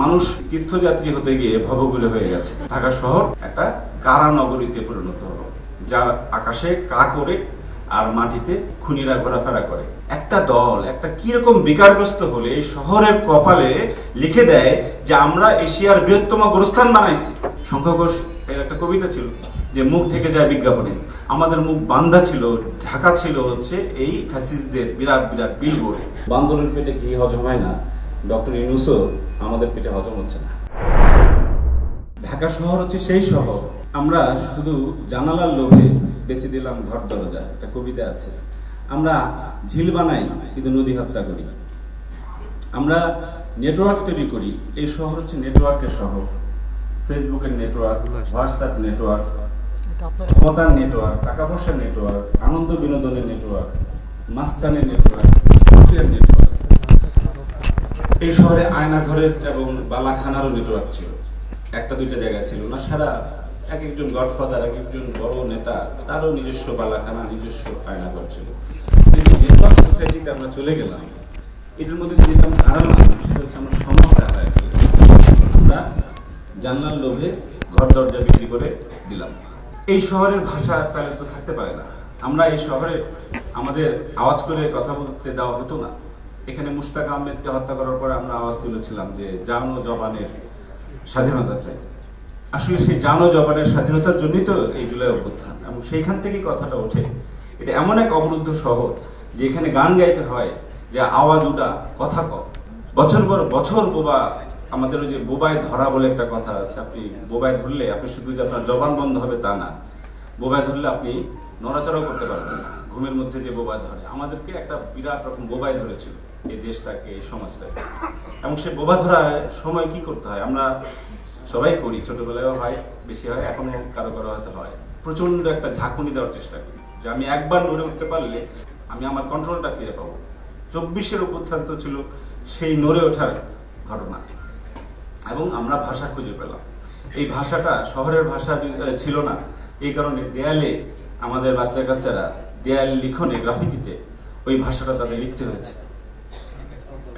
মানুষ তীর্থযাত্রী হতে গিয়ে ভবঘুরে হয়ে গেছে। ঢাকা শহর একটা কারা নগরীতে পরিণত হলো, যার আকাশে কা করে আর মাটিতে খুনিরা ঘোরাফেরা করে। একটা দল, একটা কীরকম বিকারগ্রস্ত হলে শহরের কপালে লিখে দেয় যে, আমরা এশিয়ার বৃহত্তম গোরস্থান বানাইছি। শঙ্খ ঘোষ এর একটা কবিতা ছিল যে, মুখ থেকে যায় বিজ্ঞাপনে। আমাদের মুখ বান্ধা ছিল, ঢাকা ছিল হচ্ছে এই ফ্যাসিস্টদের বিরাট বিরাট বিলবোর্ড বান্দরের পেটে ঘি হজম হয় না। ডক্টর ইউনুসও আমাদের পেটে হজম হচ্ছে না। ঢাকা শহর হচ্ছে সেই শহর। আমরা শুধু জানালার লোভে বেঁচে দিলাম ঘর দরজা, একটা কবিতা আছে। আমরা ঝিল বানাই, কিন্তু নদী হত্যা করি। আমরা নেটওয়ার্ক তৈরি করি, এই শহর হচ্ছে নেটওয়ার্কের শহর। ফেসবুকের নেটওয়ার্ক, হোয়াটসঅ্যাপ নেটওয়ার্ক, ক্ষমতার নেটওয়ার্ক, টাকা পয়সার নেটওয়ার্ক, আনন্দ বিনোদনের নেটওয়ার্ক, মাস্তানের নেটওয়ার্ক নেটওয়ার্ক। এই শহরে আয়না ঘরের এবং বালাখানারও নেটওয়ার্ক ছিল। একটা, দুইটা জায়গা ছিল না। সারা এক একজন গডফাদার, এক একজন বড় নেতা, তারও নিজস্ব বালাখানা, নিজস্ব আয়না ঘর ছিল। কিন্তু নেটওয়ার্ক সোসাইটিতে আমরা চলে গেলাম, এটার মধ্যে যেটা আমরা হারালাম সেটা হচ্ছে আমরা সমাজটা আমরা জানলার লোভে ঘর দরজা বিক্রি করে দিলাম। এই শহরের ভাষা তাহলে তো থাকতে পারে না। আমরা এই শহরে আমাদের আওয়াজ করে কথা বলতে দেওয়া হতো না। এখানে মুশতাক আহমেদকে হত্যা করার পরে আমরা আওয়াজ তুলেছিলাম যে জানো জবানের স্বাধীনতা চাই। আসলে সেই জানো জবানের স্বাধীনতার জন্যই তো এই জুলাই অভ্যুত্থান এবং সেইখান থেকেই কথাটা ওঠে। এটা এমন এক অবরুদ্ধ শহর যে এখানে গান গাইতে হয়, যে আওয়াজ উঠা, কথা ক বছর পর বছর বোবা, আমাদের ওই যে বোবায় ধরা বলে একটা কথা আছে, আপনি বোবায় ধরলে আপনি শুধু যে আপনার জবান বন্ধ হবে তা না। বোবায় ধরলে আপনি নড়াচড়াও করতে পারবেন না। ঘুমের মধ্যে যে বোবায় ধরে, আমাদেরকে একটা বিরাট রকম বোবায় ধরেছিল। এই দেশটাকে, এই সমাজটাকে। এবং সে বোবা ধরার সময় কি করতে হয়? আমরা সবাই করি, ছোটবেলায়ও হয়, বেশি হয় এখনও কারও কারও হয়তো হয়। প্রচণ্ড একটা ঝাঁকুনি দেওয়ার চেষ্টা করি, যে আমি একবার নড়ে উঠতে পারলে আমি আমার কন্ট্রোলটা ফিরে পাবো। চব্বিশের অভ্যুত্থান ছিল সেই নড়ে ওঠার ঘটনা। এবং আমরা ভাষা খুঁজে পেলাম। এই ভাষাটা শহরের ভাষা ছিল না। এই কারণে দেয়ালে আমাদের বাচ্চা কাচ্চারা দেয়াল লিখনে, গ্রাফিতিতে ওই ভাষাটা তাদের লিখতে হয়েছে।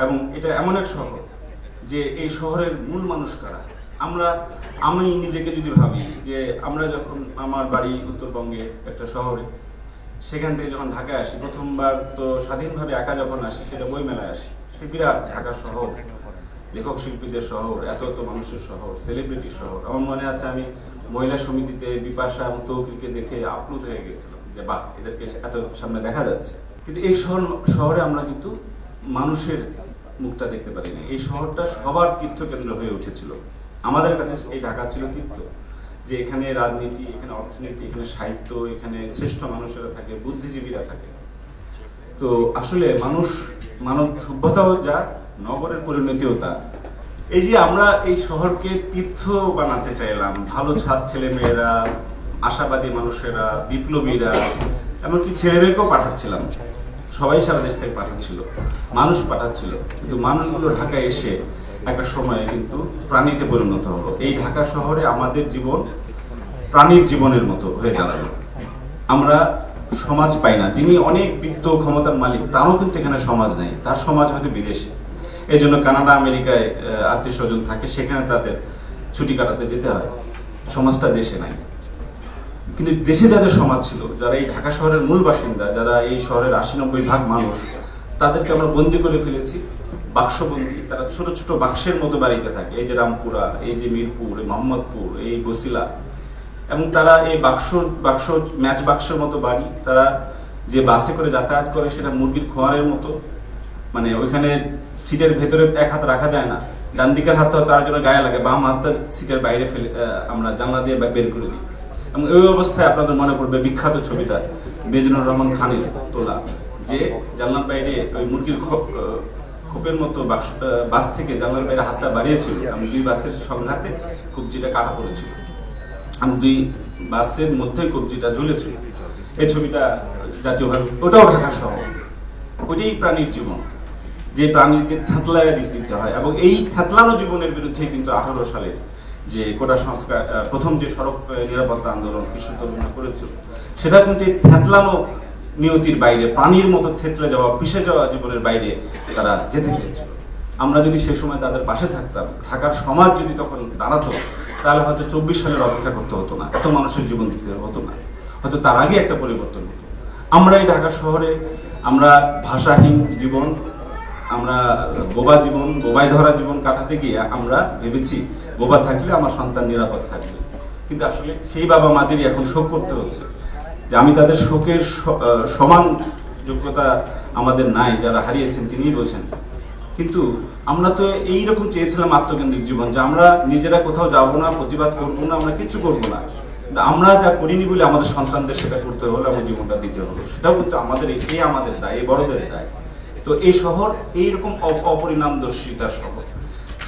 এবং এটা এমন এক শহর যে এই শহরের মূল মানুষ কারা? আমরা, আমি নিজেকে যদি ভাবি যে আমরা যখন আমার বাড়ি উত্তরবঙ্গে একটা শহরে, সেখান থেকে যখন ঢাকায় আসি, প্রথমবার তো স্বাধীনভাবে একা যখন আসি, সেটা বইমেলায় আসি। সে বিরাট ঢাকা শহর, লেখক শিল্পীদের শহর, এত এত মানুষের শহর সেলিব্রিটি শহর। আমার মনে আছে আমি মহিলা সমিতিতে বিপাশা এবং তৌকিকে দেখে আপ্লুত হয়ে গেছিলাম যে, বাহ, এদেরকে এত সামনে দেখা যাচ্ছে। কিন্তু এই শহর, শহরে আমরা কিন্তু মানুষের মুখটা দেখতে পারি না এই শহরটা সবার তীর্থকেন্দ্র হয়ে উঠেছিল। আমাদের কাছে এই ঢাকা ছিল তীর্থ, যে এখানে রাজনীতি, এখানে অর্থনীতি, এখানে সাহিত্য, এখানে শ্রেষ্ঠ মানুষেরা থাকে, বুদ্ধিজীবীরা থাকে। তো আসলে মানুষ, মানব সভ্যতাও যা, নগরের পরিণতিও তা। এই যে আমরা এই শহরকে তীর্থ বানাতে চাইলাম, ভালো ছাদ ছেলে মেয়েরা আশাবাদী মানুষেরা, বিপ্লবীরা, এমনকি ছেলে মেয়েকেও পাঠাচ্ছিলাম। সবাই সারা দেশ থেকে পাঠাচ্ছিল। মানুষ পাঠাচ্ছিল। কিন্তু মানুষগুলো ঢাকায় এসে একটা সময়ে কিন্তু প্রাণীতে পরিণত হলো। এই ঢাকা শহরে আমাদের জীবন প্রাণীর জীবনের মতো হয়ে দাঁড়াল। আমরা সমাজ পাই না। যিনি অনেক বিত্ত ক্ষমতার মালিক, তারও কিন্তু এখানে সমাজ নেই। তার সমাজ হয়তো বিদেশে। এই জন্য কানাডা, আমেরিকায় আত্মীয় স্বজন থাকে, সেখানে তাদের ছুটি কাটাতে যেতে হয়। সমাজটা দেশে নাই। কিন্তু দেশে যাদের সমাজ ছিল, যারা এই ঢাকা শহরের মূল বাসিন্দা, যারা এই শহরের আশি নব্বই ভাগ মানুষ, তাদেরকে আমরা বন্দি করে ফেলেছি। বাক্সবন্দি, তারা ছোট ছোট বাক্সের মতো বাড়িতে থাকে। এই যে রামপুরা, এই যে মিরপুর, এই মোহাম্মদপুর, এই বসিলা। এবং তারা এই বাক্স বাক্স, ম্যাচ বাক্সের মতো বাড়ি। তারা যে বাসে করে যাতায়াত করে, সেটা মুরগির খোয়ারের মতো। মানে ওইখানে সিটের ভেতরে এক হাত রাখা যায় না। ডান দিকের হাতটা তার জন্য গায়ে লাগে। বাম হাতটা সিটের বাইরে ফেলে আমরা জানলা দিয়ে বের করে দিই। এবং ওই অবস্থায় আপনাদের মনে পড়বে বিখ্যাত ছবিটা বেজনুর রহমান খানের তোলা, যে জানলার বাইরে ওই মুরগির খোপ খোপের মতো বাক্স বাস থেকে জানলার বাইরে হাতটা বাড়িয়েছিল এবং দুই বাসের সংঘাতে কবজিটা কাটা পড়েছিল আমি দুই বাসের মধ্যে কবজিটা ঝুলেছিল। এই ছবিটা জাতীয়ভাবে ওটাও ঢাকা শহর। ওইটাই প্রাণীর জীবন। যে প্রাণীকে থ্যাতলায় দিতে দিতে হয় এবং এই থ্যাতলানো জীবনের বিরুদ্ধে কিন্তু আঠারো সালের যে কোটা সংস্কার প্রথম যে সড়ক নিরাপত্তা আন্দোলন কিশোর তরুণরা করেছিল, সেটা কিন্তু এই থ্যাতলানো নিয়তির বাইরে, প্রাণীর মতো থেতলে যাওয়া, পিষে যাওয়া জীবনের বাইরে তারা যেতে চেয়েছিল। আমরা যদি সে সময় তাদের পাশে থাকতাম ঢাকার সমাজ যদি তখন দাঁড়াতো, তাহলে হয়তো চব্বিশ সালের অপেক্ষা করতে হতো না, এত মানুষের জীবন দিতে হতো না। হয়তো তার আগে একটা পরিবর্তন হতো। আমরা এই ঢাকা শহরে, আমরা ভাষাহীন জীবন, আমরা বোবা জীবন বোবাই ধরা জীবন কাটাতে গিয়ে আমরা ভেবেছি বোবা থাকলে, আমার সন্তান নিরাপদ থাকবে। কিন্তু আসলে সেই বাবা মাদেরই এখন শোক করতে হচ্ছে। যে আমি তাদের শোকের সমান যোগ্যতা আমাদের নাই, যারা হারিয়েছেন তিনিই বোঝেন। কিন্তু আমরা তো এই রকম চেয়েছিলাম আত্মকেন্দ্রিক জীবন, যে আমরা নিজেরা কোথাও যাব না, প্রতিবাদ করব না, আমরা কিচ্ছু করব না। আমরা যা করিনি বলে আমাদের সন্তানদের সেটা করতে হলো আমার জীবনটা দিতে হলো। সেটাও কিন্তু আমাদের এই আমাদের দায়, এই বড়দের দায়। তো এই শহর এইরকম অপ- অপরিণামদর্শিতার শহর।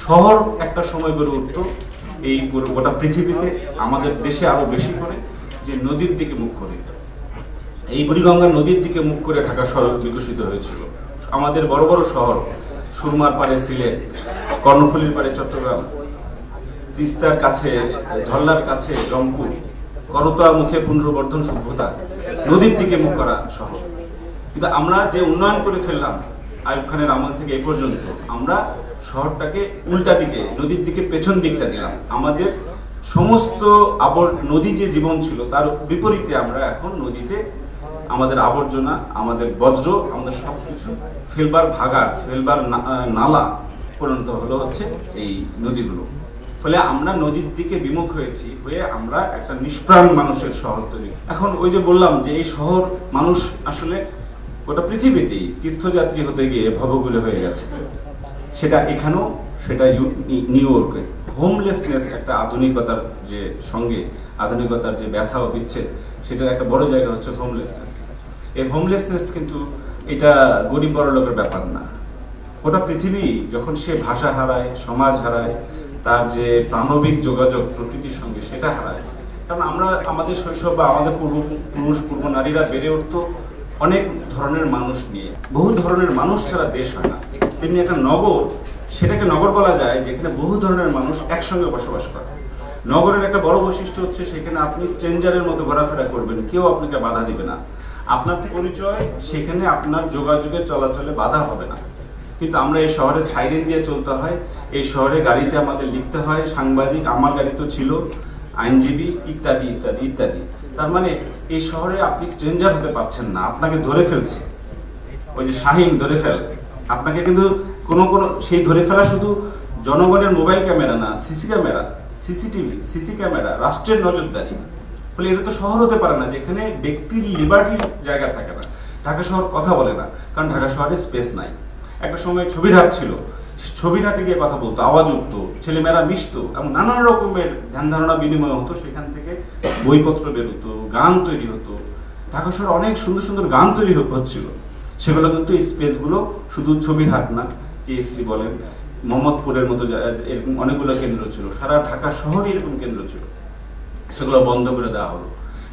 শহর একটা সময় গড়ে উঠতো, এই পুরো গোটা পৃথিবীতে, আমাদের দেশে আরও বেশি করে, যে নদীর দিকে মুখ করে। এই বুড়িগঙ্গা নদীর দিকে মুখ করে ঢাকা শহর বিকশিত হয়েছিল। আমাদের বড় বড় শহর, সুরমার পাড়ে সিলেট, কর্ণফুলীর পাড়ে চট্টগ্রাম, তিস্তার কাছে, ধল্লার কাছে রংপুর, করতোয়া মুখে পুনর্বর্ধন সভ্যতা, নদীর দিকে মুখ করা শহর। কিন্তু আমরা যে উন্নয়ন করে ফেললাম আইব খানের আমল থেকে এ পর্যন্ত, আমরা শহরটাকে উল্টা দিকে, নদীর দিকে পেছন দিকটা দিলাম। আমাদের সমস্ত আবর, নদী যে জীবন ছিল, তার বিপরীতে আমরা এখন নদীতে আমাদের আবর্জনা, আমাদের বজ্র, আমাদের সব কিছু ফেলবার ভাগার ফেলবার নালা পরিণত হলো হচ্ছে এই নদীগুলো। ফলে আমরা নদীর দিকে বিমুখ হয়েছি, হয়ে আমরা একটা নিষ্প্রাণ মানুষের শহর তৈরি। এখন ওই যে বললাম যে এই শহর মানুষ আসলে গোটা পৃথিবীতেই তীর্থযাত্রী হতে গিয়ে ভবঘুরে হয়ে গেছে। সেটা এখানেও সেটা নিউ ইয়র্কে হোমলেসনেস একটা আধুনিকতার যে সঙ্গে, আধুনিকতার যে ব্যথা ও বিচ্ছেদ, সেটার একটা বড় জায়গা হচ্ছে হোমলেসনেস এই হোমলেসনেস কিন্তু এটা গরিব বড় লোকের ব্যাপার না। গোটা পৃথিবী যখন সে ভাষা হারায়, সমাজ হারায়, তার যে প্রাণবিক যোগাযোগ প্রকৃতির সঙ্গে সেটা হারায়। কারণ আমরা, আমাদের শৈশব বা আমাদের পূর্ব, পুরুষ, পূর্ব নারীরা বেড়ে উঠতো অনেক ধরনের মানুষ নিয়ে। বহু ধরনের মানুষ ছাড়া দেশ হয় না। তেমনি একটা নগর, সেটাকে নগর বলা যায়, যেখানে বহু ধরনের মানুষ একসঙ্গে বসবাস করে। নগরের একটা বড় বৈশিষ্ট্য হচ্ছে, সেখানে আপনি স্ট্রেঞ্জারের মতো ঘোরাফেরা করবেন, কেউ আপনাকে বাধা দিবে না। আপনার পরিচয়, সেখানে আপনার যোগাযোগে চলাচলে বাধা হবে না। কিন্তু আমরা এই শহরে সাইরেন দিয়ে চলতে হয়, এই শহরে গাড়িতে আমাদের লিখতে হয়, সাংবাদিক, আমার গাড়ি তো ছিল, আইনজীবী, ইত্যাদি ইত্যাদি ইত্যাদি। তার মানে এই শহরে আপনি স্ট্রেঞ্জার হতে পারছেন না, আপনাকে ধরে ফেলছে। ওই যে শাহিন ধরে ফেল আপনাকে কিন্তু কোনো কোনো, সেই ধরে ফেলা শুধু জনগণের মোবাইল ক্যামেরা না, CC camera, CCTV, CC camera, রাষ্ট্রের নজরদারি। ফলে এটা তো শহর হতে পারে না, যেখানে ব্যক্তির লিবার্টির জায়গা থাকে না। ঢাকা শহর কথা বলে না, কারণ ঢাকা শহরে স্পেস নাই। একটা সময় ছবির হাট ছিল ছবির হাটে গিয়ে কথা বলতো, আওয়াজ উঠতো, ছেলেমেয়েরা মিশতো, এবং নানান রকমের ধ্যান ধারণা বিনিময় হতো, সেখান থেকে বইপত্র বেরোতো, গান তৈরি হতো। ঢাকা শহরে অনেক সুন্দর সুন্দর গান তৈরি হচ্ছিল। সেগুলো কিন্তু স্পেসগুলো শুধু ছবির হাট না, টিএসসি বলেন, মোহাম্মদপুরের মতো এরকম অনেকগুলো কেন্দ্র ছিল। সারা ঢাকা শহরে এরকম কেন্দ্র ছিল। সেগুলো বন্ধ করে দেওয়া হলো।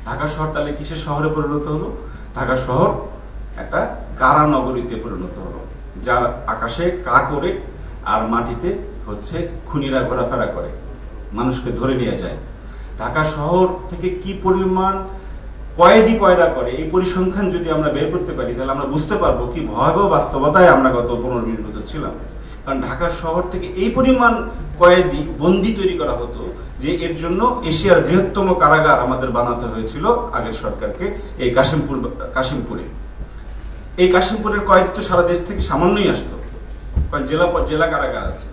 ঢাকা শহর তাহলে কিসের শহরে পরিণত হলো? ঢাকা শহর একটা কারা নগরীতে পরিণত হলো, যার আকাশে কা করে আর মাটিতে হচ্ছে খুনিরা ঘোরাফেরা করে, মানুষকে ধরে নিয়ে যায়। ঢাকা শহর থেকে কি পরিমাণ কয়েদি পয়দা করে, এই পরিসংখ্যান যদি আমরা বের করতে পারি, তাহলে আমরা বুঝতে পারব কি ভয়াবহ বাস্তবতায় আমরা গত পনেরো বিশ বছর ছিলাম। কারণ ঢাকা শহর থেকে এই পরিমাণ কয়েদি বন্দি তৈরি করা হতো যে এর জন্য এশিয়ার বৃহত্তম কারাগার আমাদের বানাতে হয়েছিল আগের সরকারকে, এই কাশিমপুর কাশিমপুরে। এই কাশিমপুরের কয়েদি তো সারা দেশ থেকে সামান্যই আসতো, কারণ জেলা জেলা কারাগার আছে।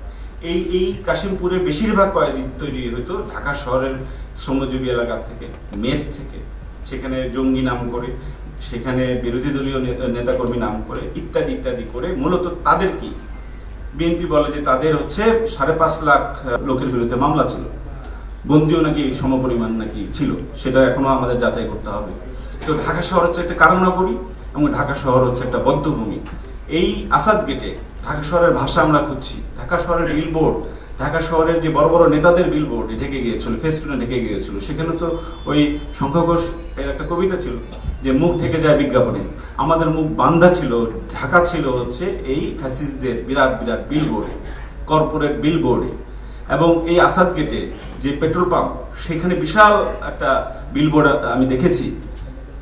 এই এই কাশিমপুরের বেশিরভাগ কয়েদি তৈরি হতো ঢাকা শহরের শ্রমজীবী এলাকা থেকে, মেস থেকে। সেখানে জঙ্গি নাম করে, সেখানে বিরোধী দলীয় নেতাকর্মী নাম করে, ইত্যাদি ইত্যাদি করে মূলত তাদের কি? বিএনপি বলে যে তাদের হচ্ছে সাড়ে পাঁচ লাখ লোকের বিরুদ্ধে মামলা ছিল। বন্দিও নাকি সমপরিমাণ নাকি ছিল, সেটা এখনও আমাদের যাচাই করতে হবে। তো ঢাকা শহর হচ্ছে একটা কারণাগরী এবং ঢাকা শহর হচ্ছে একটা বদ্ধভূমি। এই আসাদ গেটে ঢাকা শহরের ভাষা আমরা খুঁজছি। ঢাকা শহরের বিলবোর্ড ঢাকা শহরের যে বড় বড় নেতাদের বিল বিলবোর্ড ঢেকে গিয়েছিল ফেস্টুনে ঢেকে গিয়েছিল, সেখানে তো ওই এর একটা কবিতা ছিল যে, মুখ থেকে যায় বিজ্ঞাপনে। আমাদের মুখ বান্ধা ছিল, ঢাকা ছিল হচ্ছে এই ফ্যাসিসদের বিরাট বিরাট বিলবোর্ডে কর্পোরেট বিলবোর্ডে এবং এই আসাদ গেটে যে পেট্রোল পাম্প সেখানে বিশাল একটা বিলবোর্ড আমি দেখেছি।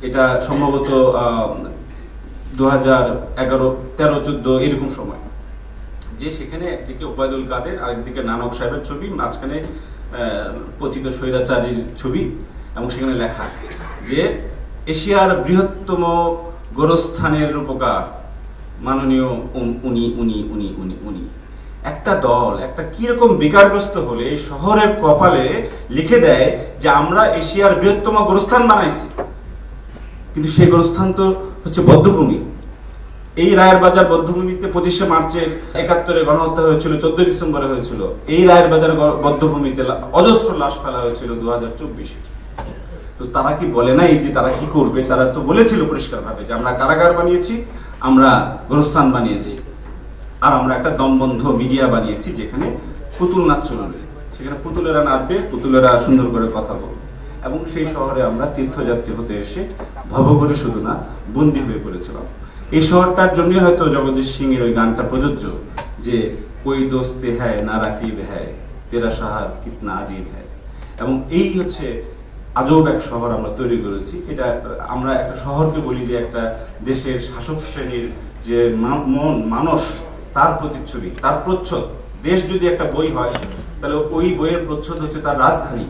এটা সম্ভবত দু হাজার এগারো, তেরো, চোদ্দ, এরকম সময়। যে সেখানে একদিকে ওবায়দুল কাদের, আরেকদিকে নানক সাহেবের ছবি, মাঝখানে পতিত স্বৈরাচারীর ছবি এবং সেখানে লেখা যে এশিয়ার বৃহত্তম গোরস্থানের রূপকার, মাননীয় উনি উনি উনি উনি উনি একটা দল, একটা কীরকম বিকারগ্রস্ত হলে শহরের কপালে লিখে দেয় যে আমরা এশিয়ার বৃহত্তম গোরস্থান বানাইছি। কিন্তু সেই গোরস্থান তো হচ্ছে বদ্ধভূমি। এই রায়ের বাজার বদ্ধভূমিতে পঁচিশে মার্চের একাত্তরে গণহত্যা হয়েছিল চোদ্দ ডিসেম্বরে হয়েছিল। এই রায়ের বাজার বদ্ধভূমিতে অজস্র লাশ ফেলা হয়েছিল দু হাজার চব্বিশে। তো তারা কি বলে নাই যে তারা কি করবে? তারা তো বলেছিল পরিষ্কারভাবে যে আমরা কারাগার বানিয়েছি, আমরা গোরস্থান বানিয়েছি, আর আমরা একটা দমবন্ধ মিডিয়া বানিয়েছি যেখানে পুতুল নাচ চলবে। সেখানে পুতুলেরা নাচবে, পুতুলেরা সুন্দর করে কথা বলবে। এবং সেই শহরে আমরা তীর্থযাত্রী হতে এসে ভবঘুরে শুধু না বন্দী হয়ে পড়েছিলাম। এই শহরটার জন্য হয়তো জগদীশ সিং এর ওই গানটা প্রযোজ্য, যে কই দোস্তে হ্যায়, না রাকিব হ্যায়, তেরা সাহার কিতনা আজিব হ্যায়। এবং এই হচ্ছে আজব এক শহর আমরা তৈরি করেছি। এটা আমরা একটা শহরকে বলি যে একটা দেশের শাসক শ্রেণির যে মন, মানস, তার প্রতিচ্ছবি, তার প্রচ্ছদ। দেশ যদি একটা বই হয়, তাহলে ওই বইয়ের প্রচ্ছদ হচ্ছে তার রাজধানী।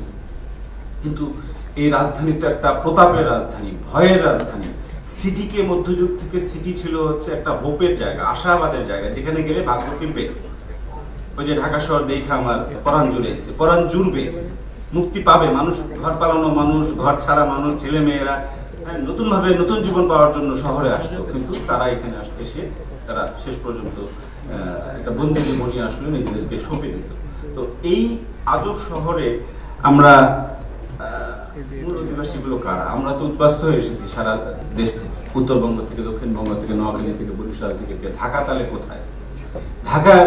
কিন্তু এই রাজধানী তো একটা প্রতাপের রাজধানী, ভয়ের রাজধানী। সিটিকে মধ্যযুগ থেকে সিটি ছিল হচ্ছে একটা হোপের জায়গা আশাবাদের জায়গা যেখানে গেলে ভাগ্য ফিরবে ওই যে ঢাকা শহর দেখে আমার পরাণ জুড়ে এসছে। পরাণ জুড়বে মুক্তি পাবে মানুষ ঘর পালানো মানুষ ঘর ছাড়া মানুষ ছেলে মেয়েরা হ্যাঁ, নতুনভাবে নতুন জীবন পাওয়ার জন্য শহরে আসতো কিন্তু তারা এখানে এসে তারা শেষ পর্যন্ত একটা বন্দি জীবনী আসলে নিজেদেরকে সঁপে দিত। তো এই আজব শহরে আমরা মূল অধিবাসীগুলো কারা? আমরা তো উদ্বাস্ত হয়ে এসেছি সারা দেশ থেকে, উত্তরবঙ্গ থেকে, দক্ষিণবঙ্গ থেকে, নোয়াখালী থেকে, বরিশাল থেকে ঢাকা তালে কোথায়? ঢাকার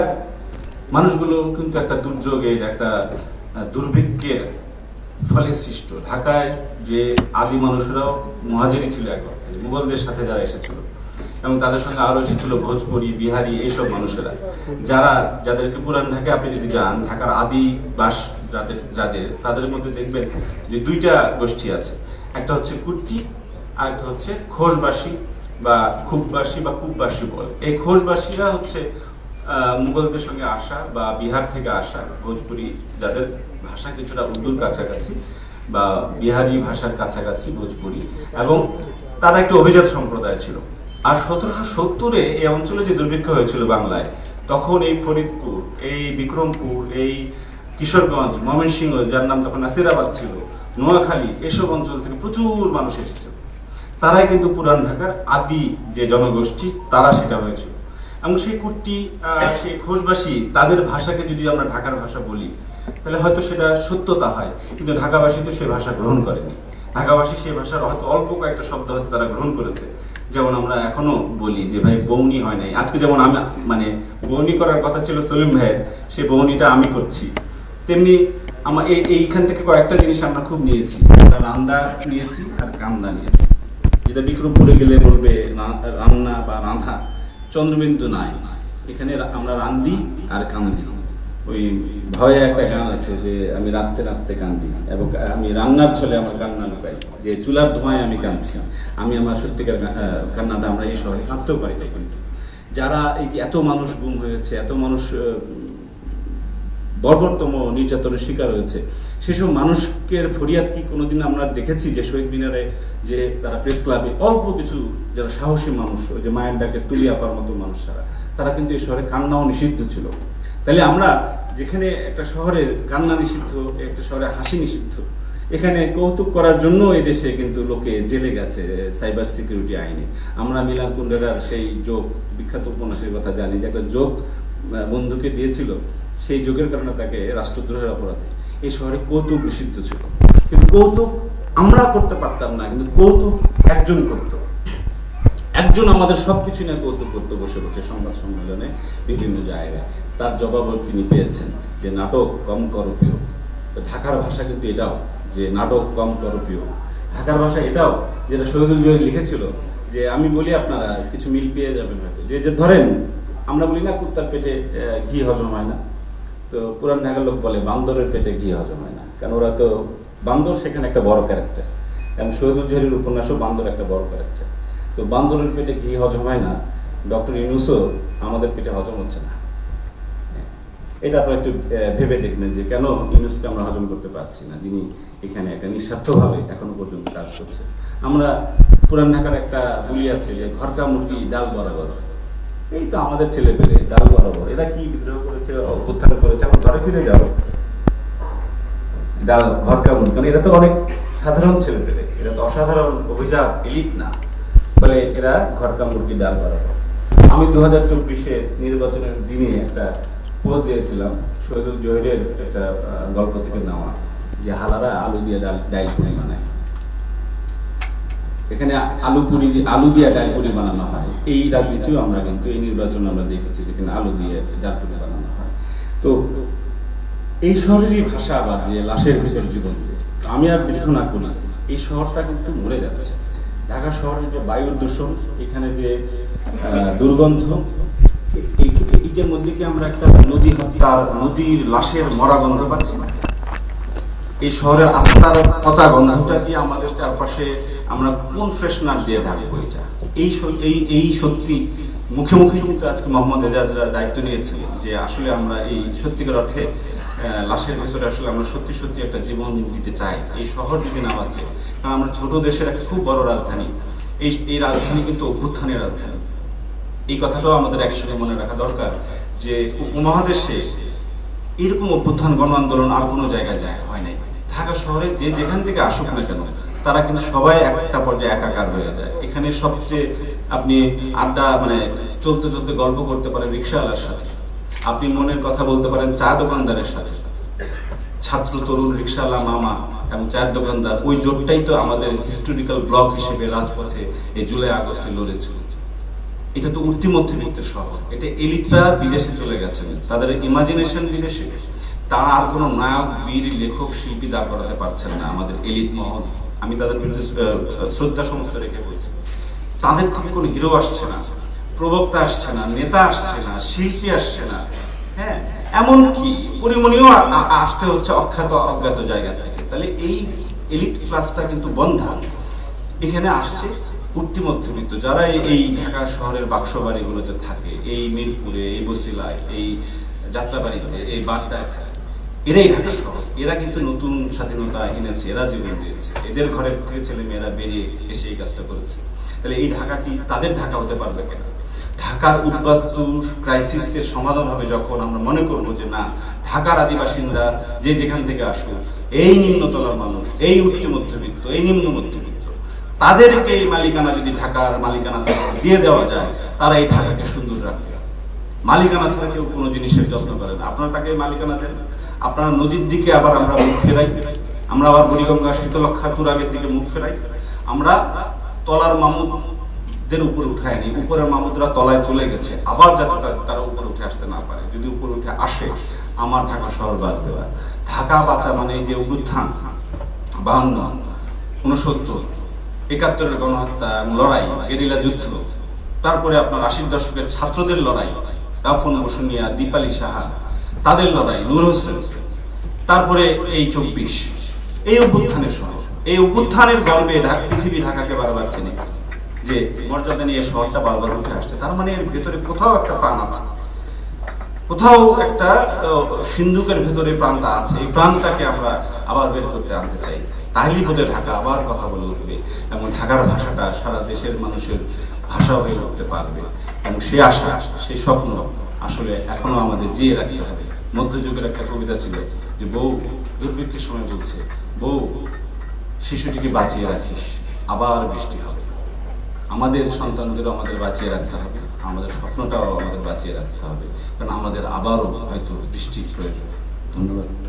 মানুষগুলো কিন্তু একটা দুর্যোগের, একটা দুর্ভিক্ষের ফলে সৃষ্ট। ঢাকায় যে আদি মানুষরাও মহাজেরি ছিল এক অর্থে, মুঘলদের সাথে যারা এসেছিল, এবং তাদের সঙ্গে আরও এসেছিল ভোজপুরি, বিহারি, এইসব মানুষেরা। যারা, যাদেরকে পুরান ঢাকায় আপনি যদি যান, ঢাকার আদি বাস যাদের যাদের, তাদের মধ্যে দেখবেন যে দুইটা গোষ্ঠী আছে। একটা হচ্ছে কুট্টি আর একটা হচ্ছে খোশবাসী বা খুববাসী বা কুববাসী বলে। এই খোশবাসীরা হচ্ছে মুঘলদের সঙ্গে আসা বা বিহার থেকে আসা ভোজপুরি যাদের ভাষা কিছুটা উর্দুর কাছাকাছি বা বিহারি ভাষার কাছাকাছি ভোজপুরি। এবং তারা একটি অভিজাত সম্প্রদায় ছিল। আর সতেরোশো সত্তরে এই অঞ্চলে যে দুর্ভিক্ষ হয়েছিল বাংলায়, তখন এই ফরিদপুর, এই বিক্রমপুর, এই কিশোরগঞ্জ, ময়মনসিংহ, যার নাম তখন নাসিরাবাদ ছিল, নোয়াখালী, এসব অঞ্চল থেকে প্রচুর মানুষ এসেছিল তারাই কিন্তু পুরান ঢাকার আদি যে জনগোষ্ঠী, তারা সেটা হয়েছিল এবং সেই কুট্টি সেই খোশবাসী, তাদের ভাষাকে যদি আমরা ঢাকার ভাষা বলি, তাহলে হয়তো সেটা সত্যতা হয়। কিন্তু ঢাকাবাসী তো সেই ভাষা গ্রহণ করেনি। ঢাকাবাসী সেই ভাষার হয়তো অল্প কয়েকটা শব্দ হয়তো তারা গ্রহণ করেছে। যেমন আমরা এখনও বলি যে, ভাই, বৌনি হয় নাই। আজকে যেমন আমি মানে বৌনি করার কথা ছিল সলিম ভাইয়ের সেই বৌনিটা আমি করছি। তেমনি আমার এই, এইখান থেকে কয়েকটা জিনিস আমরা খুব নিয়েছি। রান্দা নিয়েছি আর কান্দা নিয়েছি। যেটা বিক্রমপুরে গেলে বলবে রান্না বা রাঁধা, চন্দ্রবিন্দু নাই। এখানে আমরা রান্ধি আর কান্দি। ওই ভয়ে একটা গান আছে যে, আমি রাঁধতে রাঁধতে কান্দি। এবং আমি রান্নার ছলে আমার কান্না লুকাই। যে চুলার ধোঁয়ায় আমি কাঁদছি। আমি আমার সত্যিকার কান্নাটা আমরা এই শহরে কাঁদতেও পারি তাই যারা এই যে এত মানুষ গুম হয়েছে, এত মানুষ বর্বরতম নির্যাতনের শিকার হয়েছে। সেসব মানুষকে ফরিয়াদ কি কোনোদিন আমরা দেখেছি যে শহীদ মিনারে যে তারা প্রেস ক্লাবে অল্প কিছু যারা সাহসী মানুষ, ওই যে মায়ের ডাকে তুলি আপার মতো মানুষ ছাড়া তারা কিন্তু এই শহরে কান্নাও নিষিদ্ধ ছিল। তাহলে আমরা যেখানে একটা শহরের কান্না নিষিদ্ধ, একটা শহরে হাসি নিষিদ্ধ, এখানে কৌতুক করার জন্য এই দেশে কিন্তু লোকে জেলে গেছে সাইবার সিকিউরিটি আইনে। আমরা মিলান কুন্ডেরার সেই যোগ, বিখ্যাত উপন্যাসের কথা জানি যে একটা যোগ বন্ধুকে দিয়েছিল। সেই যুগের কারণে তাকে রাষ্ট্রদ্রোহের অপরাধে। এই শহরে কৌতুক নিষিদ্ধ ছিল। কিন্তু কৌতুক আমরা করতে পারতাম না, কিন্তু কৌতুক একজন করতো। একজন আমাদের সবকিছু নিয়ে কৌতুক করতে বসে বসে সংবাদ সম্মেলনে বিভিন্ন জায়গায়। তার জবাবও তিনি পেয়েছেন যে, নাটক কম করো প্রিয় তো ঢাকার ভাষা কিন্তু এটাও যে, নাটক কম করো প্রিয় ঢাকার ভাষা এটাও যেটা শহীদুল জয় লিখেছিল যে, আমি বলি আপনারা, কিছু মিল পেয়ে যাবেন হয়তো। যে যে, ধরেন, আমরা বলি না, কুত্তার পেটে ঘি হজম হয় না। তো পুরান ঢাকার লোক বলে বান্দরের পেটে ঘি হজম হয় না। কারণ ওরা তো, বান্দর সেখানে একটা বড় ক্যারেক্টার এবং শহীদুল জহিরের উপন্যাসও বান্দর একটা বড় ক্যারেক্টার তো বান্দরের পেটে ঘি হজম হয় না, ডক্টর ইউনুসও আমাদের পেটে হজম হচ্ছে না। এটা আপনারা একটু ভেবে দেখবেন যে কেন ইউনুসকে আমরা হজম করতে পারছি না, যিনি এখানে একটা নিঃস্বার্থভাবে এখনও পর্যন্ত কাজ করছে আমরা পুরান ঢাকার একটা বলি আছে যে, ঘরকা মুরগি, ডাল বরাবর। এই তো আমাদের ছেলে পেলে ডাল বরাবর এরা কি বিদ্রোহ করেছে, অভ্যুত্থান করেছে, এখন ঘরে ফিরে যাও ডাল ঘরকা মুরগি কারণ এরা তো অনেক সাধারণ ছেলে পেলে। এরা তো অসাধারণ অভিজাত, এলিট না। বলে এরা ঘরকা মুরগি, ডাল বরাবর আমি দু হাজার চব্বিশে নির্বাচনের দিনে একটা পোস্ট দিয়েছিলাম, শহীদুল জহিরের একটা গল্প থেকে নেওয়া, যে হালারা আলু দিয়ে ডাল, ডাইল পুরি বানায়। এখানে আলু পুরি আলু দিয়ে ডাল পুরি বানানো হয়। এই রাজনীতিও আমরা কিন্তু, এই নির্বাচন আমরা দেখেছি যেখানে আলু দিয়ে ডাল পুরি বানানো হয়। তো এই শহরেরই ভাষা আবার যে লাশের ভিতর জীবন আমি আর দীর্ঘ না করি, এই শহরটা কিন্তু মরে যাচ্ছে। ঢাকা শহরের যে বায়ুর দূষণ, এখানে যে দুর্গন্ধ এইটার মধ্যে কি আমরা একটা নদী হত্যার, নদীর লাশের মরা গন্ধ পাচ্ছি? এই শহরের আত্মার পচা গন্ধটা কি আমাদের চারপাশে আমরা কোন ফ্রেশনার দিয়ে ঢাকবো এটা? এই এই এই সত্যি মুখে মুখে কিন্তু আজকে মোহাম্মদ এজাজরা দায়িত্ব নিয়েছে যে আসলে আমরা এই সত্যিকার অর্থে লাশের ভেতরে আসলে আমরা সত্যি সত্যি একটা জীবন দিতে চাই। এই শহর যদি না বাঁচে, কারণ আমরা ছোট দেশের একটা খুব বড় রাজধানী। এই এই রাজধানী কিন্তু অভ্যুত্থানের রাজধানী। এই কথাটাও আমাদের একই সঙ্গে মনে রাখা দরকার যে উপমহাদেশে এরকম অভ্যুত্থান গণ আন্দোলন আর কোনো জায়গায় যায় হয় নাই। ঢাকা শহরে যে যেখান থেকে আসুক না কেন তারা কিন্তু সবাই একটা পর্যায়ে একাকার হয়ে যায়। এখানে সবচেয়ে আপনি আড্ডা মানে চলতে চলতে গল্প করতে পারেন রিক্সাওয়ালার সাথে। আপনি মনের কথা বলতে পারেন চা দোকানদারের সাথে। ছাত্র, তরুণ, রিক্সাওয়ালা, মামা এবং চায়ের দোকানদার, ওই জোটটাই তো আমাদের হিস্টোরিক্যাল ব্লক হিসেবে রাজপথে এই জুলাই আগস্টে লড়েছিল। এটা তো উর্তি মধ্যবিত্তের শহর। এটা এলিটরা বিদেশে চলে গেছেন তাদের ইমাজিনেশন বিদেশে। তারা আর কোনো নায়ক, বীর, লেখক, শিল্পী দাঁড় করাতে পারছেন না আমাদের এলিট মহল। আমি তাদের বিরুদ্ধে শ্রদ্ধা সমস্ত রেখে বলছি। তাদের থেকে কোনো হিরো আসছে না, প্রবক্তা আসছে না, নেতা আসছে না, শিল্পী আসছে না। হ্যাঁ এমনকি পরিমণিও আ- আ- আসতে হচ্ছে অখ্যাত, অজ্ঞাত জায়গা থেকে। তাহলে এই এলিট ক্লাসটা কিন্তু বন্ধা। এখানে আসছে উঠতি মধ্যবিত্ত, যারা এই- এই ঢাকা শহরের বাক্স বাড়িগুলোতে থাকে, এই মিরপুরে, এই বসিলায়, এই যাত্রাবাড়িতে, এই বাড্ডায় থাকে। এরাই ঢাকা শহর। এরা কিন্তু নতুন স্বাধীনতা এনেছে, এরা জীবন দিয়েছে। এদের ঘরের থেকে ছেলে মেয়েরা বেরিয়ে এসে এই কাজটা করেছে। তাহলে এই ঢাকা কি তাদের ঢাকা হতে পারবে কেন? ঢাকার উদ্বাস্তু ক্রাইসিসের সমাধান হবে যখন আমরা মনে করব যে না, ঢাকার আদিবাসিন্দা যে যেখান থেকে আসুক, এই নিম্নতলার মানুষ, এই উচ্চ মধ্যবিত্ত, এই নিম্ন মধ্যবিত্ত, তাদেরকে এই মালিকানা যদি ঢাকার মালিকানা দিয়ে দেওয়া যায়, তারা এই ঢাকাকে সুন্দর রাখবে। মালিকানা ছাড়া কেউ কোনো জিনিসের যত্ন করে না। আপনারা তাকে মালিকানা দেন? আপনারা নদীর দিকে আবার আমরা মুখ ফেরাই। আমরা আবার বুড়িগঙ্গা শীতলক্ষা তুরাগের দিকে মুখ ফেরাই। আমরা তলার মামুদদের উপরে উঠায় নি উপরের মামুদরা তলায় চলে গেছে। আবার যাতে তারা উপরে উঠে আসতে না পারে। যদি উপরে উঠে আসে, আমার ঢাকা শহর বাঁচবে। ঢাকা বাঁচা মানে যে অভ্যুত্থান বাহান্ন উনসত্তর একাত্তরের গণহত্যা এবং লড়াই, গেরিলা যুদ্ধ। তারপরে আপনার আশির দশকের ছাত্রদের লড়াই। রাফন বসুনিয়া দীপালি সাহা তাদের লড়াই, নূর হোসেন। তারপরে এই চব্বিশ, এই অভ্যুত্থানের শহর এই অভ্যুত্থানের গর্বে পৃথিবী ঢাকাকে বারবার চেনে যে মর্যাদা নিয়ে শহরটা বারবার উঠে আসছে। তার মানে এর ভেতরে কোথাও একটা প্রাণ আছে। কোথাও একটা সিন্ধুকের ভেতরে প্রাণটা আছে। এই প্রাণটাকে আমরা আবার বের করতে আনতে চাই। তাহলেই বোধহয় ঢাকা আবার কথা বলে উঠবে এবং ঢাকার ভাষাটা সারা দেশের মানুষের ভাষা হয়ে উঠতে পারবে। এবং সে আশা সেই স্বপ্ন আসলে এখনও আমাদের জিয়ে রাখতে হবে। মধ্যযুগের একটা কবিতা ছিল, যে বউ, দুর্ভিক্ষের সময় বলছে, বউ শিশুটিকে বাঁচিয়ে রাখিস? আবার বৃষ্টি হবে। আমাদের সন্তানদেরও আমাদের বাঁচিয়ে রাখতে হবে, আমাদের স্বপ্নটাও আমাদের বাঁচিয়ে রাখতে হবে, কারণ আমাদের আবারও হয়তো বৃষ্টি প্রয়োজন। ধন্যবাদ।